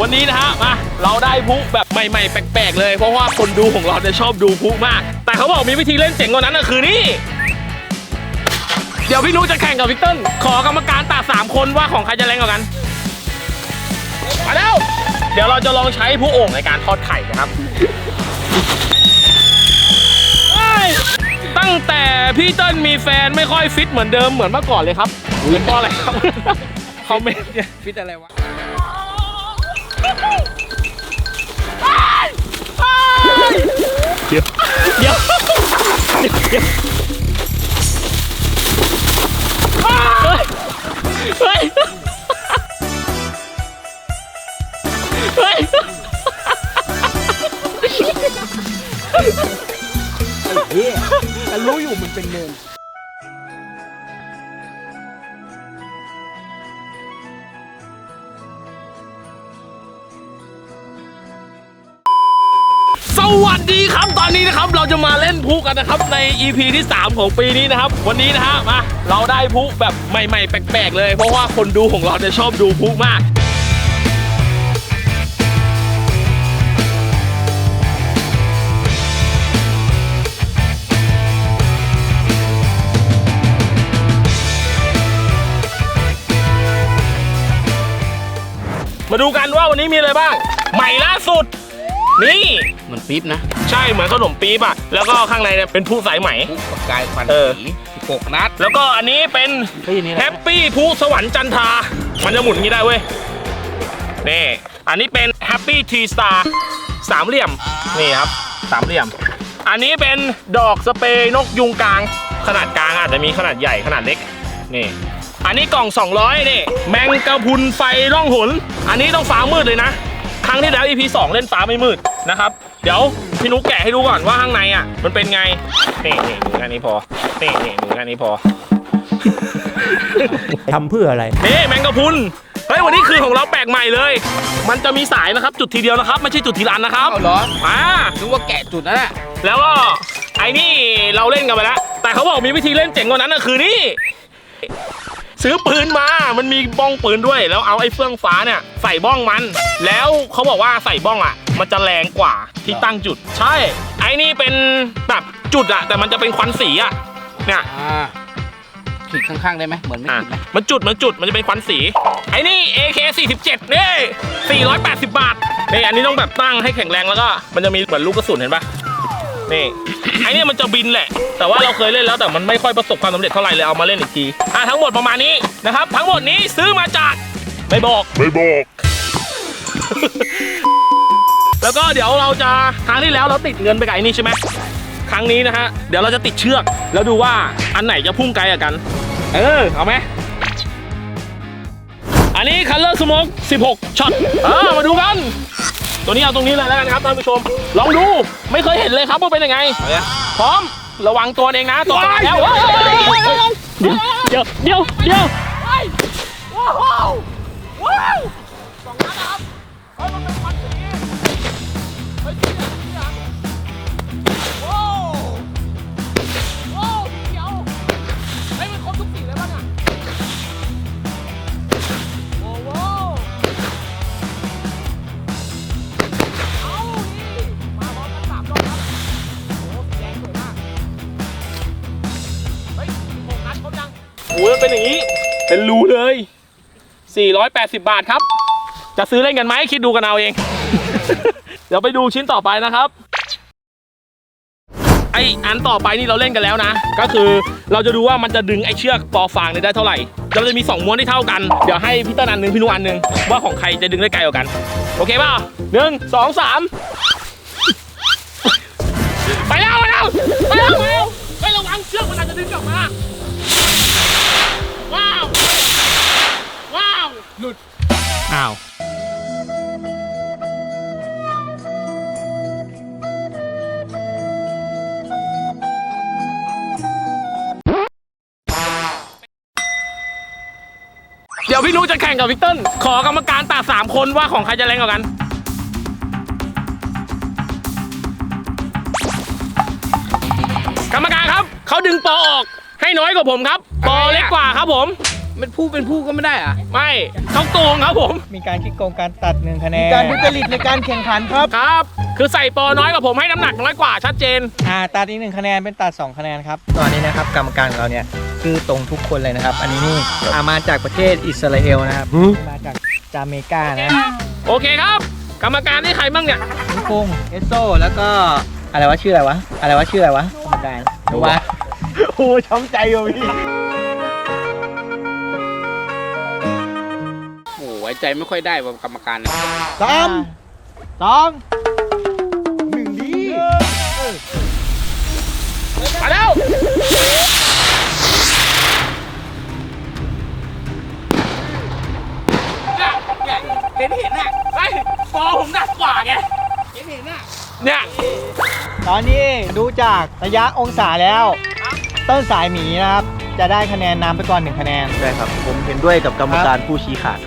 วันนี้นะฮะมาเราได้พลุแบบใหม่ๆ แปลกๆ เลย เพราะว่าคนดูของเราจะชอบดูพลุมาก แต่เขาบอกมีวิธีเล่นเจ๋งกว่านั้นก็คือนี่เดี๋ยวพี่นุจะแข่งกับวิกเติ้ลขอกรรมการตัดสามคนว่าของใครจะแรงกว่ากันมาแล้วเดี๋ยวเราจะลองใช้ผู้โอ่งในการทอดไข่นะครับเฮ้ยตั้งแต่พี่เติ้ลมีแฟนไม่ค่อยฟิตเหมือนเดิมเหมือนเมื่อก่อนเลยครับเป็นเพราะอะไรครับเขาไม่ฟิตอะไรวะ เดี๋ยวเดี๋ยวเดี๋ยวเฮ้ยเฮ้ยเฮ้ยเฮียแต่รู้อยู่มันเป็นเนิน ดีครันนี้นะครับเราจะมาเล่นพุกันนะครับใน EP ที่ 3 ของปีนี้นะครับ วันนี้นะฮะมาเราได้พุแบบใหม่ๆ แปลกๆ เลย เพราะว่าคนดูของเราจะชอบดูพุมากมาดูกันว่าวันนี้มีอะไรบ้าง ใหม่ล่าสุด นี่เหมือนปี๊บนะ ใช่เหมือนขนมปี๊บอะแล้วก็ข้างในเนี่ยเป็นผู้สายไหม ปุ๊บประกายควันเออ สีหกนัดแล้วก็อันนี้เป็นเฮ้ยนี่แฮปปี้ผู้สวรรค์จันทรามันจะหมุนอย่างนี้ได้เว้ยนี่อันนี้เป็นแฮปปี้ทีสตาร์สามเหลี่ยมนี่ครับสามเหลี่ยม อันนี้เป็นดอกสเปรย์นกยุงกลาง ขนาดกลางอาจจะมีขนาดใหญ่ขนาดเล็กนี่อันนี้กล่อง 200นี่แมงกะพรุนไฟร่องหน อันนี้ต้องฟ้ามืดเลยนะ ครั้งที่แล้ว EP 2 เล่นฟ้าไม่มืด นะครับ เดี๋ยวพี่นุกแกะให้ดูก่อนว่าข้างในอะ มันเป็นไง นี่นี่หนูแค่นี้พอ นี่นี่หนูแค่นี้พอ ทำเพื่ออะไร นี่แมงกะพรุนเฮ้ยวันนี้คือของเราแปลกใหม่เลย มันจะมีสายนะครับ จุดทีเดียวนะครับ ไม่ใช่จุดทีละอันนะครับ เอาเหรออ่า นึกว่าแกะจุดนั่นแหละแล้วก็ไอ้นี่เราเล่นกันไปแล้ว แต่เขาบอกมีวิธีเล่นเจ๋งกว่านั้นก็คือนี่ ซื้อปืนมา มันมีบ้องปืนด้วย แล้วเอาไอ้เฟื่องฟ้าเนี่ยใส่บ้องมัน แล้วเขาบอกว่าใส่บ้องอะ มันจะแรงกว่าที่ตั้งจุด ใช่ ไอ้นี่เป็นแบบจุดอะแต่มันจะเป็นควันสีอะเนี่ยอ่าขีดข้างๆได้ไหมเหมือนไม่อะขีดไหมมันจุดมันจุดมันจะเป็นควันสี ไอ้นี่ AK 47นี่480 บาทนี่อันนี้ต้องแบบตั้งให้แข็งแรงแล้วก็ มันจะมีเหมือนลูกกระสุนเห็นปะนี่ไอ้เนี่ยมันจะบินแหละ แต่ว่าเราเคยเล่นแล้วแต่มันไม่ค่อยประสบความสำเร็จเท่าไหร่เลยเอามาเล่นอีกทีอะทั้งหมดประมาณนี้นะครับ ทั้งหมดนี้ซื้อมาจากไม่บอก ไม่บอก แล้วก็เดี๋ยวเราจะครั้งที่แล้วเราติดเงินไปกับไอ้นี่ใช่ไหมครั้งนี้นะฮะเดี๋ยวเราจะติดเชือก แล้วดูว่าอันไหนจะพุ่งไกลกว่ากัน เออเอาไหมอันนี้ Color Smoke 16ช็อตเออมาดูกัน ตัวนี้เอาตรงนี้เลยแล้วกันครับท่านผู้ชม ลองดูไม่เคยเห็นเลยครับว่าเป็นยังไงเอาเนี่ยพร้อมระวังตัวเองนะตัวไปแล้วเฮ้ยเดี๋ยวเดี๋ยวเดี๋ยว เป็นรูเลย 480 บาทครับ จะซื้อเล่นกันไหมคิดดูกันเอาเอง เดี๋ยวไปดูชิ้นต่อไปนะครับ ไออันต่อไปนี่เราเล่นกันแล้วนะ ก็คือเราจะดูว่ามันจะดึงไอเชือกปอฟางเนี่ยได้เท่าไหร่เราจะมี 2 ม้วนที่เท่ากัน เดี๋ยวให้พี่เต้นอันหนึ่งพี่นุอันหนึ่งว่าของใครจะดึงได้ไกลกว่ากัน โอเคป่ะหนึ่งสองสามไปแล้วไปแล้วไปแล้วไปแล้วไประวังเชือกมันอาจจะดึงกลับมา ว้าวว้าว หลุด อ้าว เดี๋ยวพี่นุจะแข่งกับวิกเติ้ลขอกรรมการตัดสามคนว่าของใครจะแรงกว่ากัน กรรมการครับ เขาดึงปอออกให้น้อยกว่าผมครับ ปอเล็กกว่าครับผม เป็นผู้เป็นผู้ก็ไม่ได้อะไม่ต้องโกงครับผม มีการคิดโกงการตัดหนึ่งคะแนนการทุจริตในการแข่งขันครับ ครับ คือใส่ปอน้อยกว่าผมให้น้ำหนักน้อยกว่าชัดเจน อ่าตัดอีกหนึ่งคะแนนเป็นตัด 2 คะแนนครับ ตอนนี้นะครับกรรมการของเราเนี่ยคือตรงทุกคนเลยนะครับ อันนี้นี่อามาจากประเทศอิสราเอลนะครับ มาจากจาเมกานะโอเคครับ กรรมการนี่ใครบ้างเนี่ยนิคุงเอสโซแล้วก็อะไรวะชื่ออะไรวะอะไรวะชื่ออะไรวะกรรมการดูวะโอ้ช้ำใจอยู่พี่ ว้ใจไม่ค่อยได้ว่ากรรมการเนี่ยสามสองหนึ่งดีมาแล้วเห็นเห็นอะไอ้ยปอผมหนักกว่าไงเห็นเห็นอะเนี่ยตอนนี้ดูจากระยะองศาแล้ว ต้นสายหมีนะครับ จะได้คะแนนนำไปก่อนหนึ่งคะแนน ใช่ครับ ผมเห็นด้วยกับกรรมการผู้ชี้ขาด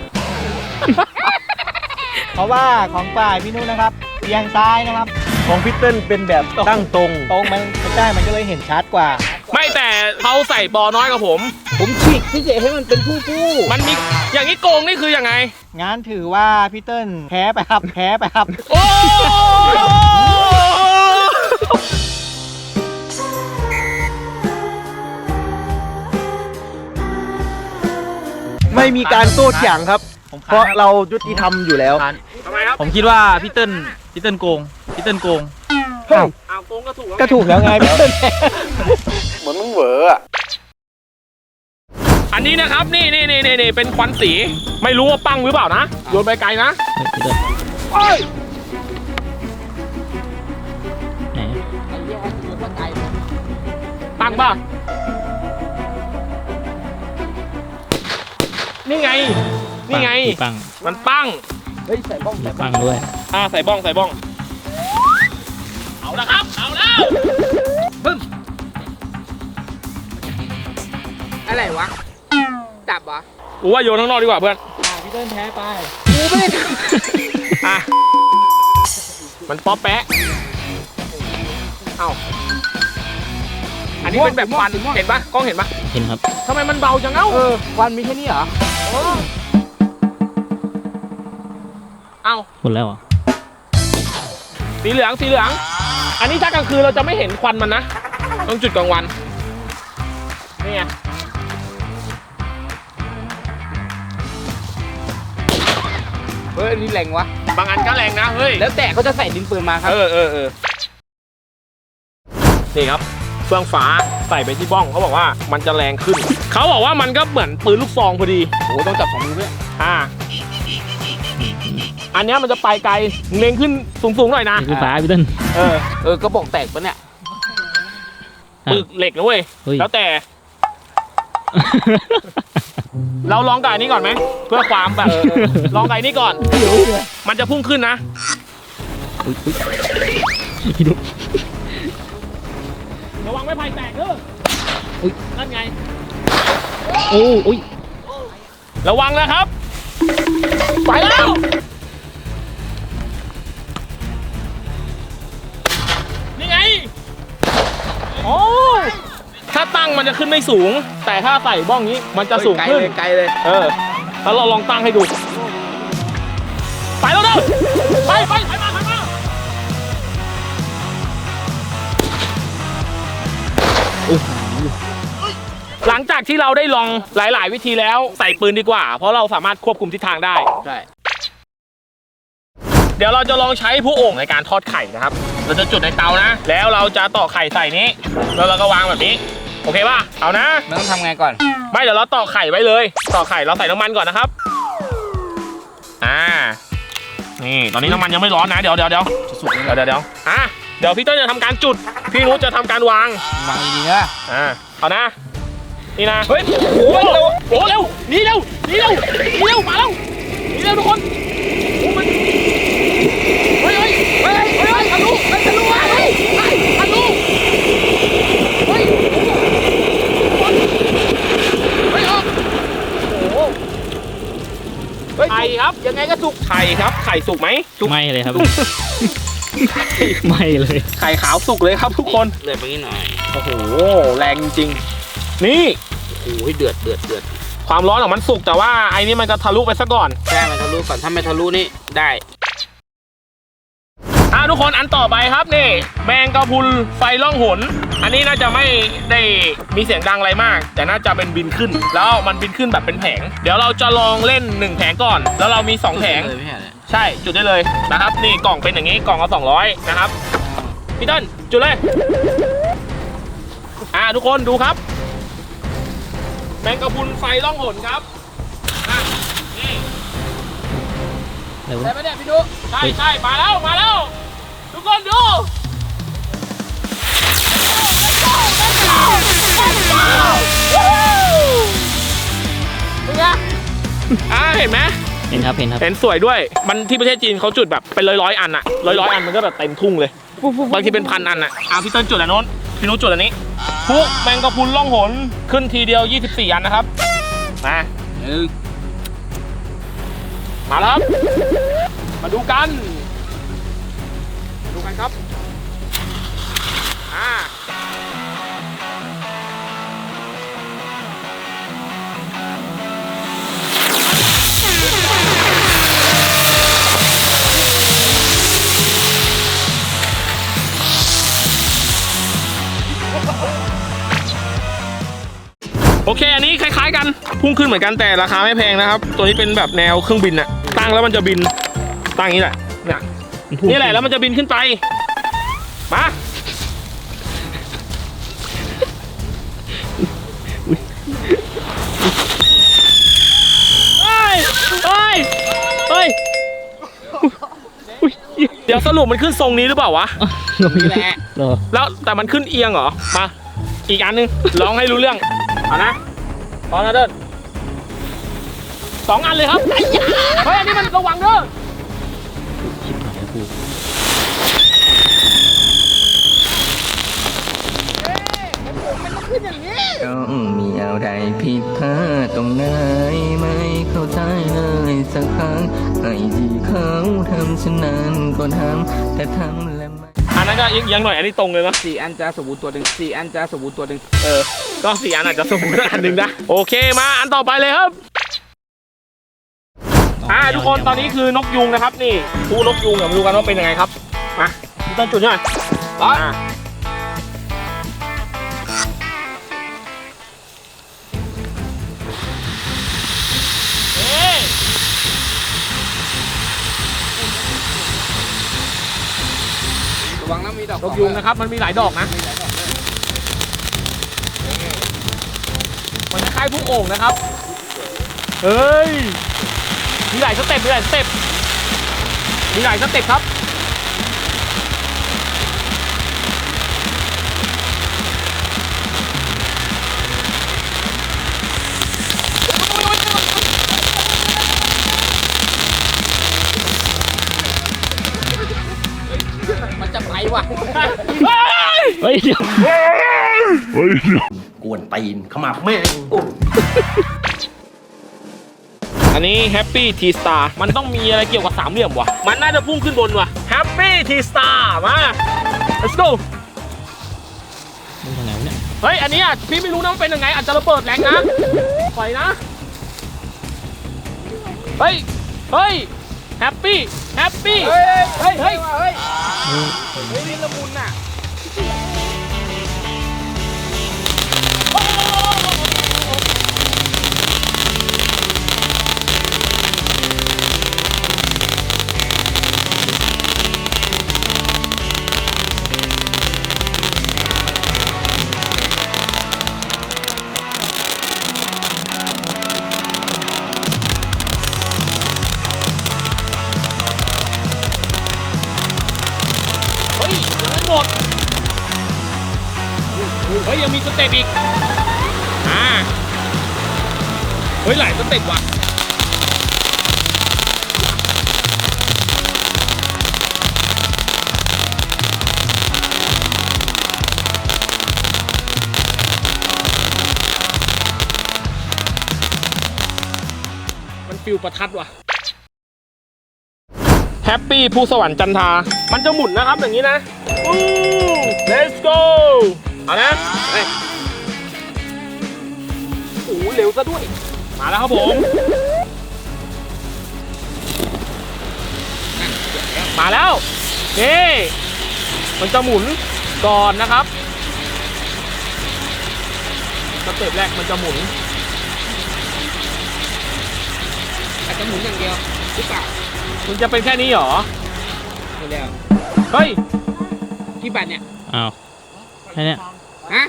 เพราะว่าของฝ่ายพี่นุนะครับเอียงซ้ายนะครับ ของพี่เติ้ลเป็นแบบตั้งตรง ตรงมันไม่ใช่มันก็เลยเห็นชัดกว่า ไม่แต่เขาใส่ปอน้อยกว่าผม ผมฉีกที่จะให้มันเป็นผู้ผู้มันมีอย่างนี้โกงนี่คือยังไงงั้นถือว่าพี่เติ้ลแพ้ไปครับแพ้ไปครับโอ้ไม่มีการโต้เถียงครับ เพราะเรายุติธรรมอยู่แล้วทำไมครับผมคิดว่าพี่เติ้ลพี่เติ้ลโกงพี่เติ้ลโกงอ้าวอ้าวโกงก็ถูกแล้วไง ก็ถูกแล้วไงพี่เติ้ลเหมือนมึงเหวออะอันนี้นะครับ นี่นี่นี่นี่นี่เป็นควันสี ไม่รู้ว่าปังหรือเปล่านะ โยนไปไกลนะเฮ้ยพี่เติ้ลไหนปังป่ะ นี่ไง นี่ไงปังมันปังเฮ้ยใส่บ้องใส่บ้องปังด้วยอ่าใส่บ้องใส่บ้อง เอาละครับ เอาแล้วอะไรวะดับเหรอกูว่าโยนข้างนอกดีกว่าเพื่อนพี่เติ้ลแพ้ไปกูไม่ได้อะมันป๊อปแปะเอาอันนี้เป็นแบบฟันเห็นปะกล้องเห็นปะเห็นครับ ทำไมมันเบาจังเอ้าเออควันมีแค่นี้เหรอ เอ้าหมดแล้วเหรอสีเหลืองสีเหลือง อันนี้ถ้ากลางคืนเราจะไม่เห็นควันมันนะต้องจุดกลางวันนี่ไงเฮ้ยอันนี่แรงวะ บางอันก็แรงนะเฮ้ย แล้วแต่เขาจะใส่ดินปืนมาครับ เออเออเออนี่ครับเฟืองฟ้าใส่ไปที่บ้องเขาบอกว่ามันจะแรงขึ้น เขาบอกว่ามันก็เหมือนปืนลูกซองพอดี โอ้โหต้องจับสองมือด้วยอ่า อันเนี้ยมันจะไปไกลเล็งขึ้นสูงๆหน่อยนะนี่คือฟ้าพี่เติ้ลเออเออกระบอกแตกปะเนี่ยอะปึกเหล็กนะเว้ยเฮ้ย แล้วแต่ เราลองกับอันนี้ก่อนไหมเพื่อความแบบ ลองกับอันนี้ก่อน มันจะพุ่งขึ้นนะอุ๊ยอุ๊ยพี่ดุระวังไม่ไผ่แตกเด้ออย นั่นไง โอ้อุ้ย ระวังนะครับ มันจะขึ้นไม่สูง แต่ถ้าใส่บ้องนี้มันจะสูงไกลขึ้นเลยไกลเลยเออแล้วเราลองตั้งให้ดูไปแล้วเด้อไปไปไปมาไปมาหลังจากที่เราได้ลองหลาย ๆ วิธีแล้วใส่ปืนดีกว่า เพราะเราสามารถควบคุมทิศทางได้ใช่เดี๋ยวเราจะลองใช้ผู้โอ่งในการทอดไข่นะครับ เราจะจุดในเตานะ แล้วเราจะต่อไข่ใส่นี้ แล้วเราก็วางแบบนี้ โอเคป่ะ เอานะ มันต้องทำไงก่อน ไม่เดี๋ยวเราต่อไข่ไว้เลยต่อไข่เราใส่น้ำมันก่อนนะครับ อ่า นี่ ตอนนี้น้ำมันยังไม่ร้อนนะ เดี๋ยวเดี๋ยวเดี๋ยวจะสุกเดี๋ยวเดี๋ยวเดี๋ยวอะ เดี๋ยวพี่ต้นจะทำการจุด พี่นุชจะทำการวางมังดีนะอ่า เอานะ นี่นะ เฮ้ย โอ้โหเร็วโอ้โหเร็วหนี่เร็วหนี่เร็วหนี่เร็ว มาแล้วหนี่เร็วทุกคนโอ้มันเฮ้ยเฮ้ยเฮ้ยเฮ้ยเฮ้ยทะลุเฮ้ยทะลุว่ะเฮ้ยเฮ้ยทะลุเฮ้ยทุกคนเฮ้ยออกโอ้โห ไข่ครับ ยังไงก็สุกไข่ครับ ไข่สุกไหมสุกไม่เลยครับ ไม่เลย ไข่ขาวสุกเลยครับทุกคนเลยไปนิดหน่อย โอ้โห แรงจริงๆนี่โอ้ยเดือดเดือดเดือดความร้อนของมันสุกแต่ว่าไอ้นี่มันจะทะลุไปซะก่อนแค่มันทะลุก่อนถ้าไม่ทะลุนี่ได้ อะทุกคนอันต่อไปครับนี่ แมงกะพรุนไฟล่องหน อันนี้น่าจะไม่ได้มีเสียงดังอะไรมาก แต่น่าจะเป็นบินขึ้น แล้วมันบินขึ้นแบบเป็นแผง เดี๋ยวเราจะลองเล่นหนึ่งแผงก่อน แล้วเรามีสองแผง เลยไม่ใช่เหรอใช่จุดได้เลยนะครับ นี่กล่องเป็นอย่างนี้กล่องเอา200 นะครับพี่เต้นจุดเลย อ่าทุกคนดูครับ แมงกะพรุนไฟล่องหนครับอะนี่เดี๋ยวได้ไหมเนี่ยพี่ดุใช่ใช่มาแล้วมาแล้วทุก คนดูเป็นไงอ่าเห็นไหมเห็นครับเห็นครับ เห็นสวยด้วย มันที่ประเทศจีนเขาจุดแบบเป็นร้อยร้อยๆอันอะร้อยร้อยๆอันมันก็แบบเต็มทุ่งเลย บางทีเป็นพันอันอะอะพี่เติ้ลจุดอันโน้นพี่นุ้จุดอันนี้พุกแมงกะพรุนล่องหนขึ้นทีเดียว 24 อันนะครับ มาหนึ่งมาแล้วครับมาดูกันดู กันครับอ่าโอเค อันนี้คล้ายๆกัน พุ่งขึ้นเหมือนกันแต่ราคาไม่แพงนะครับ ตัวนี้เป็นแบบแนวเครื่องบินอะตั้งแล้วมันจะบิน ตั้งอย่างนี้แหละเนี่ย นี่แหละแล้วมันจะบินขึ้นไป มา เฮ้ย เฮ้ย เฮ้ยอุ๊ยเดี๋ยวสรุปมันขึ้นทรงนี้หรือเปล่าวะ นี่แหละรอแล้วแต่มันขึ้นเอียงเหรอ มา อีกอันหนึง ร้องให้รู้เรื่อง เอานะพร้อมนะเดินสองอันเลยครับเฮ้ย อันนี้มันระวังเด้อ ต้องมีอะไรผิดพลาดตรงไหนไม่เข้าใจเลยสักครั้งไอ้ที่เขาทำฉะนั้นก็ทำแต่ทำแล้วไม่อันนั้นก็เอียงๆหน่อยอันนี้ตรงเลยนะสี่อันจะสมบูรณ์ตัวหนึ่งสี่อันจะสมบูรณ์ตัวหนึ่งเออ ก็สี่อันอาจจะสมบูรณ์อันหนึ่งนะ โอเคมาอันต่อไปเลยครับอ่าทุกคนตอนนี้คือนกยุงนะครับ นี่ผู้นกยุงเดี๋ยวมาดูกันว่าเป็นยังไงครับมาพี่ ต้นจุดใช่ไหมอ่าเอ๊ะระวังนะมีดอกนกยุงนะครับ มันมีหลายดอกนะ มันคล้ายๆพวกโอ่งนะครับ เฮ้ย มีหลายสเต็ป มีหลายสเต็ป มีหลายสเต็ปครับ มันจะไปว่ะเฮ้ยเดี๋ยว กวนตีนขมับแม่งโอ้อันนี้ Happy T Star มันต้องมีอะไรเกี่ยวกับสามเหลี่ยมวะมันน่าจะพุ่งขึ้นบนวะ Happy T Star มา let's go มึงทางไหนวะเนี่ยเฮ้ย อันนี้อะพี่ไม่รู้นะมันเป็นยังไงอาจจะระเบิดแรงนะปล่อยนะ เฮ้ย เฮ้ย แฮปปี้ แฮปปี้ เฮ้ย เฮ้ย เฮ้ยเฮ้ยเฮ้ยนี่ละมุนน่ะเมันฟิลประทัดว่ะแฮปปี้ผู้สวรรค์จันทา มันจะหมุนนะครับอย่างนี้นะอู้ let's go เอานะโอ้โหเร็วซะด้วย มาแล้วครับผม มาแล้ว นี่ มันจะหมุนก่อนนะครับสเต็ปแรกมันจะหมุน อาจจะหมุนอย่างเดียวหรือเปล่ามันจะเป็นแค่นี้เหรอ ไม่แล้วเฮ้ยที่บัตรเนี่ยอ้าวแค่เนี้ยฮะ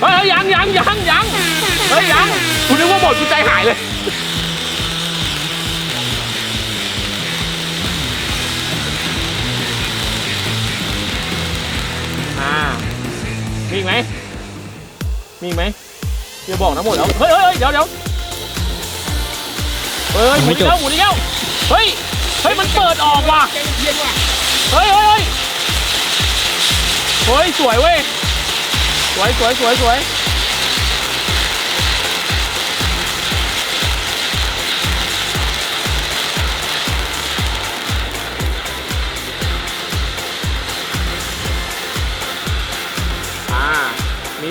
เฮ้ยยังยังยังยังเฮ้ยยังคุณนึกว่าหมดคุณใจหายเลย อ่า มีอีกไหม มีอีกไหมอย่าบอกนะหมดแล้ว เฮ้ยเฮ้ยเฮ้ยเดี๋ยวเดี๋ยว เฮ้ยหมุนอีกแล้วหมุนอีกแล้วเฮ้ยเฮ้ยมันเปิดออกว่ะใจเย็นว่ะเฮ้ยเฮ้ยเฮ้ยเฮ้ยสวยเว้ยสวยสวยสวยสวยอ่ามี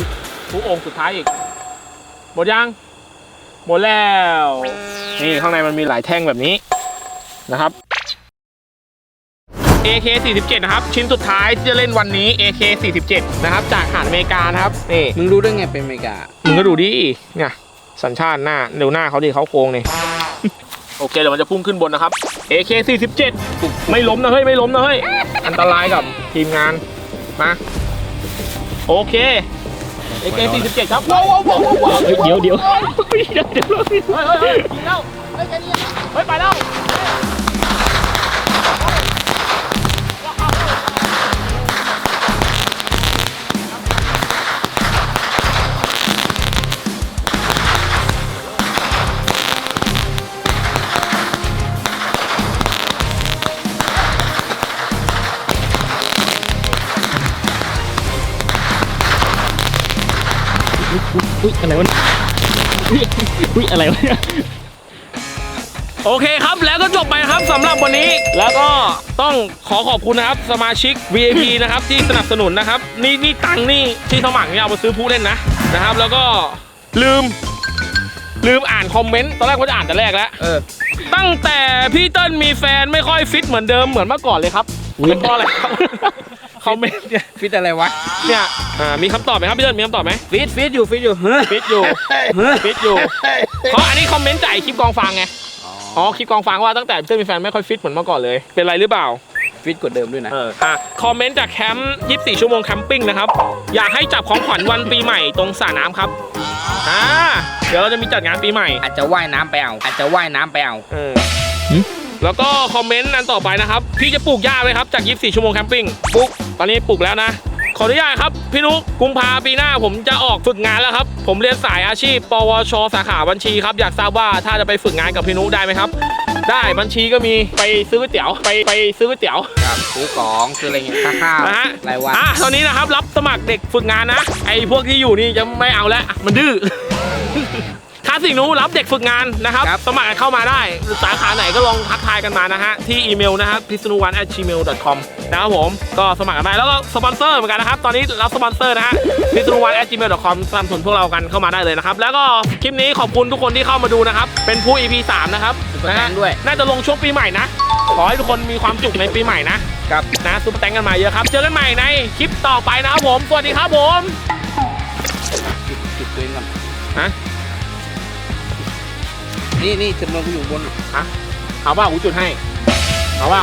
ผู้องค์สุดท้ายอีก หมดยัง หมดแล้ว นี่ข้างในมันมีหลายแท่งแบบนี้นะครับ AK 47นะครับ ชิ้นสุดท้ายที่จะเล่นวันนี้ AK 47นะครับ จากหาดอเมริกานะครับนี่มึงรู้ได้ไงเป็นอเมริกา มึงก็ดูดิเนี่ยสัญชาติหน้าเดี๋ยวหน้าเขาดิเขาโค้งนี่โอเคเดี๋ยวมันจะพุ่งขึ้นบนนะครับ AK 47ไม่ล้มนะเฮ้ยไม่ล้มนะเฮ้ย อันตรายกับทีมงาน มา โอเค AK 47ครับว้าวว้าวว้าวว้าวเฮ้ยเดี๋ยวเดี๋ยวเดี๋ยวเดี๋ยวเฮ้ยเฮ้ยเฮ้ยยิงแล้วเฮ้ยเฮ้ยไปแล้ว อุ้ยอะไรวะเนี่ยอุ้ยอุ้ยอะไรวะเนี่ยโอเคครับแล้วก็จบไปครับสำหรับวันนี้ แล้วก็ต้องขอขอบคุณนะครับสมาชิก VIP นะครับที่สนับสนุนนะครับ นี่นี่ตังค์นี่ที่สมัครนี่เอาไปซื้อผู้เล่นนะนะครับ แล้วก็ลืม ลืมอ่านคอมเมนต์ตอนแรกว่าจะอ่านแต่แรกแล้วเออ ตั้งแต่พี่เติ้ลมีแฟนไม่ค่อยฟิตเหมือนเดิมเหมือนเมื่อก่อนเลยครับเป็นเพราะอะไรครับคอมเมนต์เนี่ย ฟิตอะไรวะ เนี่ย อ่ามีคำตอบไหมครับพี่เติ้ลมีคำตอบไหมฟิตฟิตอยู่ฟิตอยู่เฮ้ยฟิตอยู่ฟิตอยู่เพราะอันนี้คอมเมนต์จากไอ้คลิปกองฟางไงอ๋อคลิปกองฟางว่าตั้งแต่พี่เติ้ลมีแฟนไม่ค่อยฟิตเหมือนเมื่อก่อนเลย เป็นไรหรือเปล่าฟิตกว่าเดิมด้วยนะเอออะคอมเมนต์จากแคมป์24 ชั่วโมงแคมปิ้งนะครับ อยากให้จับของขวัญวันปีใหม่ตรงสระน้ำครับอ่าเดี๋ยวเราจะมีจัดงานปีใหม่ อาจจะว่ายน้ำไปเอาอาจจะว่ายน้ำไปเอาเออแล้วก็คอมเมนต์อันต่อไปนะครับ พี่จะปลูกหญ้าไหมครับจาก 24 ชั่วโมงแคมปิ้งปลูกตอนนี้ปลูกแล้วนะ ขออนุญาตครับ พี่นุกกุมภาปีหน้าผมจะออกฝึกงานแล้วครับ ผมเรียนสายอาชีพ ปวช สาขาบัญชีครับ อยากทราบว่าถ้าจะไปฝึกงานกับพี่นุกได้ไหมครับ ได้บัญชีก็มีไปซื้อก๋วยเตี๋ยวไปไปซื้อก๋วยเตี๋ยว ครับซื้อของซื้ออะไรเงี้ยข้าวนะฮะ รายวัน อะตอนนี้นะครับรับสมัครเด็กฝึกงานนะ ไอ้พวกที่อยู่นี่จะไม่เอาแล้วมันดื้อถ้าสิ่งนู้รับเด็กฝึกงานนะครับ สมัครกันเข้ามาได้ สาขาไหนก็ลองทักทายกันมานะฮะ ที่อีเมลนะครับพิษณุวัน at gmail com นะครับผม ก็สมัครกันได้แล้วก็สปอนเซอร์เหมือนกันนะครับ ตอนนี้รับสปอนเซอร์นะฮะพิษณุวัน at gmail com สนับสนุนพวกเรากันเข้ามาได้เลยนะครับ แล้วก็คลิปนี้ขอบคุณทุกคนที่เข้ามาดูนะครับ เป็นผู้ EP 3นะครับซุปเปอร์นะแตฮะงด้วย น่าจะลงช่วงปีใหม่นะ ขอให้ทุกคนมีความจุกในปีใหม่นะครับนะซุปเปอร์แตงกันมาเยอะครับ เจอกันใหม่ในคลิปต่อไปนะครับผม สวัสดีครับผมจุดจุดตัวเองก่อนฮะ นี่นี่จำนวนกูอยู่บนเอาว่ากูจุดให้เอาว่า